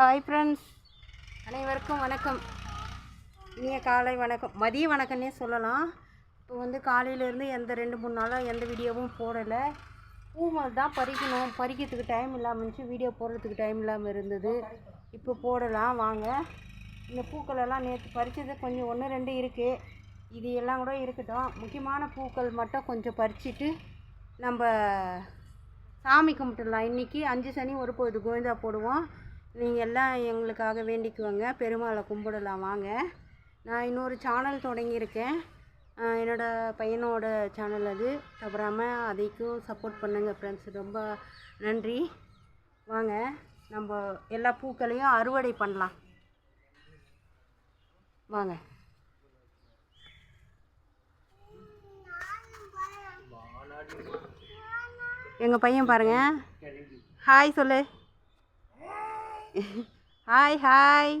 Hi friends அனைவருக்கும் வணக்கம். இங்கே காலை வணக்கம். மதிய வணக்கம்னே சொல்லலாம். இப்போ வந்து காலையிலேருந்து எந்த ரெண்டு மூணு நாளாக எந்த வீடியோவும் போடலை. பூமல் தான் பறிக்கணும். பறிக்கிறதுக்கு டைம் இல்லாமல் இருந்துச்சு. வீடியோ போடுறதுக்கு டைம் இல்லாமல் இருந்தது. இப்போ போடலாம். வாங்க. இந்த பூக்களெல்லாம் நேற்று பறித்தது கொஞ்சம் ஒன்று ரெண்டு இருக்குது இது எல்லாம் கூட இருக்கட்டும். முக்கியமான பூக்கள் மட்டும் கொஞ்சம் பறிச்சுட்டு நம்ம சாமி கும்பிட்டுடலாம். இன்றைக்கி அஞ்சு சனி ஒரு போது கோவிந்தா போடுவோம். நீங்கள் எல்லாம் எங்களுக்காக வேண்டிக்குவாங்க. பெருமாளை கும்பிடலாம் வாங்க. நான் இன்னொரு சேனல் தொடங்கியிருக்கேன். என்னோடய என்னோட பையனோட சேனல் அது. தவறாமல் அதைக்கும் சப்போர்ட் பண்ணுங்கள் ஃப்ரெண்ட்ஸ் ரொம்ப நன்றி. வாங்க நம்ம எல்லா பூக்களையும் அறுவடை பண்ணலாம். வாங்க. எங்கள் பையன் பாருங்கள் ஹாய் சொல்லு. ஹாய் ஹாய்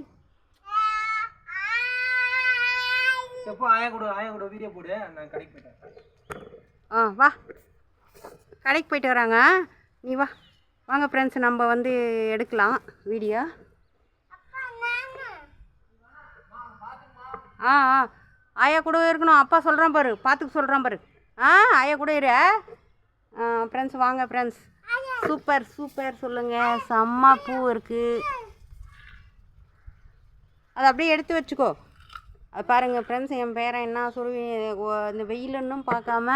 எப்போ ஆயா கூட ஆயா கூட வீடியோ போடு. நான் கடைக்கு போயிட்டேன் ஆ வா. கடைக்கு போயிட்டு வராங்க. நீ வா. வாங்க ஃப்ரெண்ட்ஸ் நம்ம வந்து எடுக்கலாம் வீடியோ ஆ ஆ. ஆயா கூட இருக்கணும். அப்பா சொல்கிறான் பாரு. பார்த்துக்க சொல்கிறான் பாரு. ஆ ஆயா கூட இரு. ஃப்ரெண்ட்ஸ் வாங்க ஃப்ரெண்ட்ஸ் சூப்பர் சூப்பர் சொல்லுங்கள் செம்ம பூ இருக்குது அதை அப்படியே எடுத்து வச்சுக்கோ. அது பாருங்கள் ஃப்ரெண்ட்ஸ் என் பேரன் என்ன சொல்லி ஒ- இந்த வெயிலுன்னும் பார்க்காம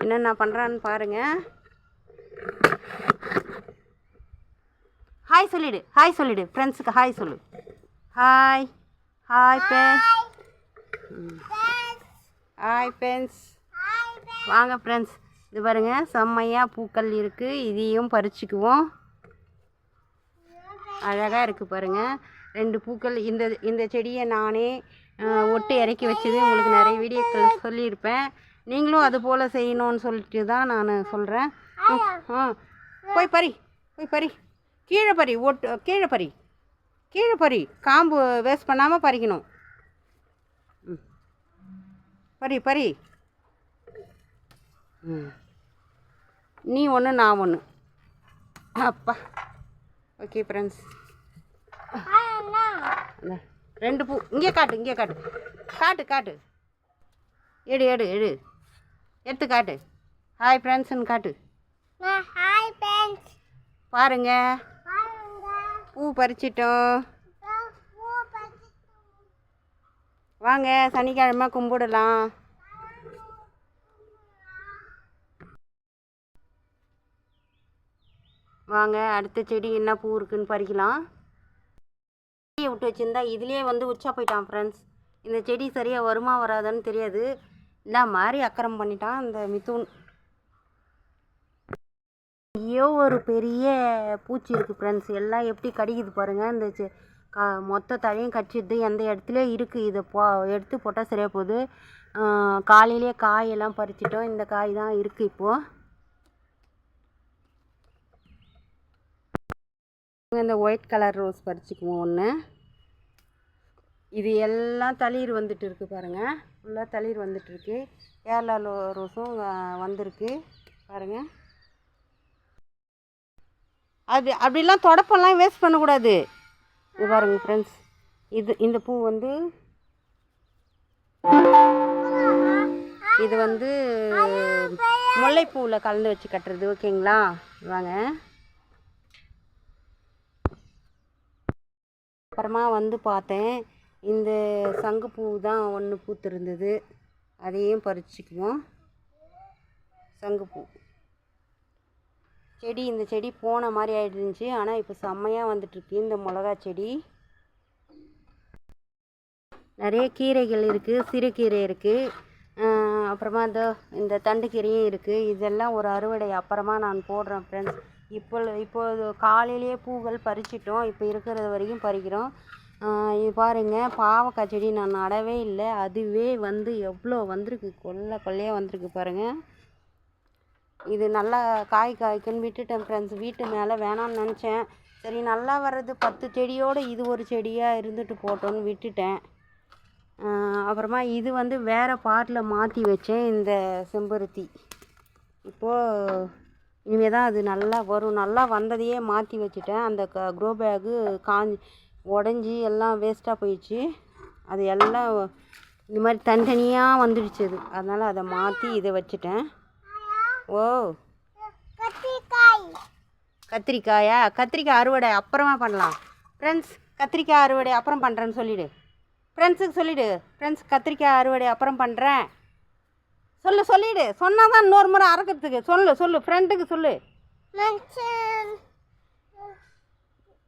என்னென்ன பண்ணுறான்னு பாருங்கள் ஹாய் சொல்லிடு ஹாய் சொல்லிடு. ஃப்ரெண்ட்ஸுக்கு ஹாய் சொல்லு. Hi hi friends hi friends வாங்க ஃப்ரெண்ட்ஸ் இது பாருங்க செம்மையாக பூக்கள் இருக்குது இதையும் பறிச்சுக்குவோம். அழகாக இருக்குது பாருங்கள் ரெண்டு பூக்கள் இந்த இந்த செடியை நானே ஒட்டு இறக்கி வச்சது உங்களுக்கு நிறைய வீடியோக்கள் சொல்லியிருப்பேன். நீங்களும் அது போல் செய்யணும்னு சொல்லிட்டு தான் நான் சொல்கிறேன் ஆ போய் பறி போய் பறி. கீழே பறி ஒட்டு கீழே பறி. கீழே பறி. காம்பு வேஸ்ட் பண்ணாமல் பறிக்கணும். ம். பறி பறி. ம். நீ ஒன்று நான் ஒன்று அப்பா. ஓகே ஃப்ரெண்ட்ஸ் ரெண்டு பூ. இங்கே காட்டு இங்கே காட்டு. காட்டு காட்டு. எடு எடு எடு. எடுத்து காட்டு. ஹாய் ஃப்ரெண்ட்ஸ்னு காட்டு. ஹாய் ஃப்ரெண்ட்ஸ் பாருங்க. பூ பறிச்சிட்டோம். வாங்க சனிக்கிழமை கும்பிடலாம். வாங்க அடுத்த செடி என்ன பூ இருக்குன்னு பறிக்கலாம். செடியை விட்டு வச்சுருந்தா இதுலேயே வந்து உச்சா போயிட்டான் ஃப்ரெண்ட்ஸ் இந்த செடி சரியாக வருமா வராதான்னு தெரியாது. என்ன மாதிரி அக்கறம் பண்ணிட்டான் இந்த மிதுன். ஐயோ ஒரு பெரிய பூச்சி இருக்குது ஃப்ரெண்ட்ஸ் எல்லாம் எப்படி கடிக்குது பாருங்கள் இந்த செ- கா மொத்த தழையும் கடிச்சிடுது. எந்த இடத்துல இருக்குது இதை போ எடுத்து போட்டால் சரியாக போகுது. காலையிலே காயெல்லாம் பறிச்சிட்டோம். இந்த காய் தான் இருக்குது இப்போது இந்த ஒயிட் கலர் ரோஸ் பறிச்சுக்குவோம் ஒன்று இது எல்லாம் தளிர் வந்துட்டு இருக்குது பாருங்கள் ஃபுல்லாக தளிர் வந்துட்டு இருக்கு. கேரளா லோ- ரோஸும் வந்திருக்கு. பாருங்கள் அது அப்படிலாம் தொடப்பெல்லாம் வேஸ்ட் பண்ணக்கூடாது. இது பாருங்க ஃப்ரெண்ட்ஸ் இது இந்த பூ வந்து இது வந்து முல்லைப்பூவில் கலந்து வச்சு கட்டுறது. ஓகேங்களா வாங்க. அப்புறமா வந்து பார்த்தேன் இந்த சங்குப்பூ தான் ஒன்று பூத்திருந்தது. அதையும் பறிச்சுக்குவோம். சங்குப்பூ. செடி இந்த செடி போன மாதிரி ஆகிடுச்சு ஆனால் இப்போ செம்மையாக வந்துட்டுருக்கு. இந்த மிளகா செடி. நிறைய கீரைகள் இருக்குது சிறுகீரை இருக்குது அப்புறமா இந்த இந்த தண்டுக்கீரையும் இருக்குது இதெல்லாம் ஒரு அறுவடை. அப்புறமா நான் போடுறேன் ஃப்ரெண்ட்ஸ் இப்போ இப்போது காலையிலேயே பூக்கள் பறிச்சிட்டோம். இப்போ இருக்கிறது வரைக்கும் பறிக்கிறோம். இது பாருங்கள் பாவக்காய் செடி நான் நடவே இல்லை. அதுவே வந்து எவ்வளோ வந்திருக்கு. கொல்லை கொல்லையாக வந்திருக்கு பாருங்கள் இது நல்லா காய் காய்க்குன்னு விட்டுட்டேன் ஃப்ரெண்ட்ஸ் வீட்டு மேலே வேணாம்னு நினச்சேன். சரி நல்லா வர்றது பத்து செடியோடு இது ஒரு செடியாக இருந்துட்டு போட்டோன்னு விட்டுட்டேன். அப்புறமா இது வந்து வேறு பாட்டில் மாற்றி வச்சேன் இந்த செம்பருத்தி. இப்போது இனிமேல் தான் அது நல்லா வரும். நல்லா வந்ததையே மாற்றி வச்சுட்டேன். அந்த க க்ரோ பேகு காஞ்சி உடஞ்சி எல்லாம் வேஸ்ட்டாக போயிடுச்சு. அது எல்லாம் இந்த மாதிரி தனித்தனியாக வந்துடுச்சு அது. அதனால் அதை மாற்றி இதை வச்சுட்டேன். ஓ. கத்திரிக்காய். கத்திரிக்காயா? கத்திரிக்காய் அறுவடை அப்புறமா பண்ணலாம். ஃப்ரெண்ட்ஸ் கத்திரிக்காய் அறுவடை அப்புறம் பண்ணுறேன்னு சொல்லிவிடு ஃப்ரெண்ட்ஸுக்கு சொல்லிவிடு ஃப்ரெண்ட்ஸ் கத்திரிக்காய் அறுவடை அப்புறம் பண்ணுறேன் சொல்லு சொல்லிவிடு சொன்னால் தான் இன்னொரு முறை அறுக்கிறதுக்கு சொல்லு சொல்லு. ஃப்ரெண்டுக்கு சொல்லு.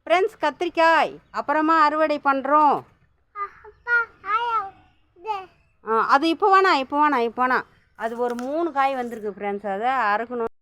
ஃப்ரெண்ட்ஸ் கத்திரிக்காய். அப்புறமா அறுவடை பண்ணுறோம் அது இப்போ வேணாம் இப்போ வேணாம் இப்போ வேணாம். அது ஒரு மூணு காய் வந்திருக்கு ஃப்ரெண்ட்ஸ் அதை அறுக்கணும்.